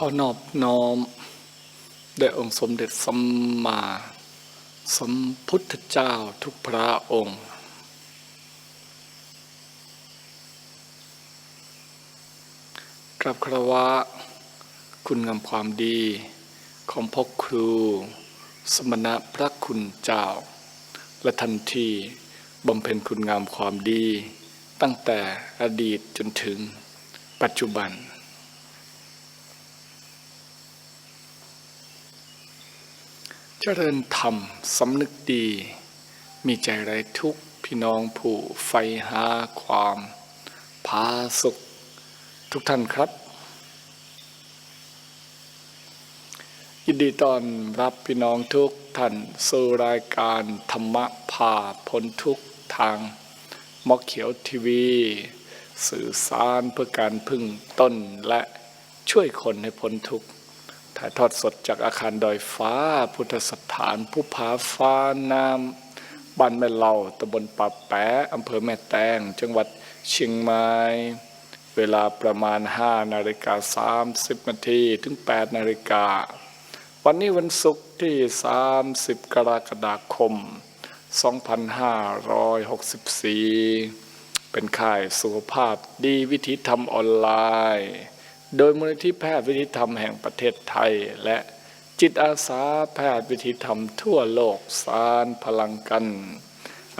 ขอนอบน้อมแด่องค์สมเด็จสัมมาสัมพุทธเจ้าทุกพระองค์ กราบคารวะ คุณงามความดีของพ่อครู สมณะพระคุณเจ้า และทันทีบำเพ็ญคุณงามความดี ตั้งแต่อดีตจนถึงปัจจุบัน จริญธรรมสำนึกดี มีใจไรทุกพี่น้องผู้ใฝ่หาความผาสุข ทุกท่านครับ ยินดีต้อนรับพี่น้องทุกท่านสู่รายการธรรมะพาพ้นทุกทางมอเขียวทีวี สื่อสารเพื่อการพึ่งต้นและช่วยคนให้พ้นทุกข์ ถ่ายทอดสดจากอาคารดอยฟ้า พุทธสถานผู้ผาฟ้านามบ้านแม่เหล่าตำบลป่าแปะอำเภอแม่แตง จังหวัดเชียงใหม่เวลาประมาณ 5 นาฬิกา 30 นาทีถึง 8 นาฬิกา วันนี้วันศุกร์ที่ 30 กรกฎาคม 2564 เป็นค่ายสุขภาพดีวิธีธรรมออนไลน์ โดยมูลนิธิแพทย์วิธีธรรมแห่งประเทศไทย และจิตอาสาแพทย์วิธีธรรมทั่วโลกสารพลังกัน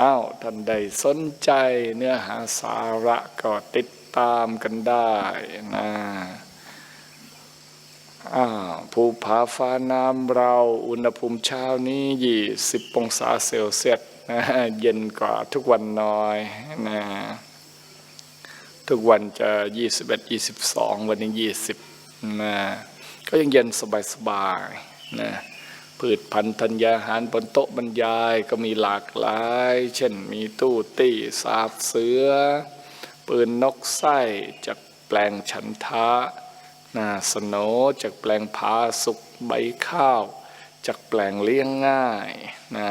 อ้าวท่านใดสนใจเนื้อหาสาระก็ติดตามกันได้นะอ้าวภูผาฟ้าน้ำเราอุณหภูมิเช้านี้ยี่สิบองศาเซลเซียสนะเย็นกว่าทุกวันน้อยนะ ทุกวันจะ 21 22 วันนี้ 20นะก็ยังเย็นสบายๆนะพืชพันธุ์ธัญญาหารบนโต๊ะบรรยายก็มีหลากหลาย เช่นมีตู้ตี้สาบเสือ ปืนนกไส้จากแปลงฉันทะนาสโนจากแปลงผาสุกใบข้าวจากแปลงเลี้ยงง่ายนะ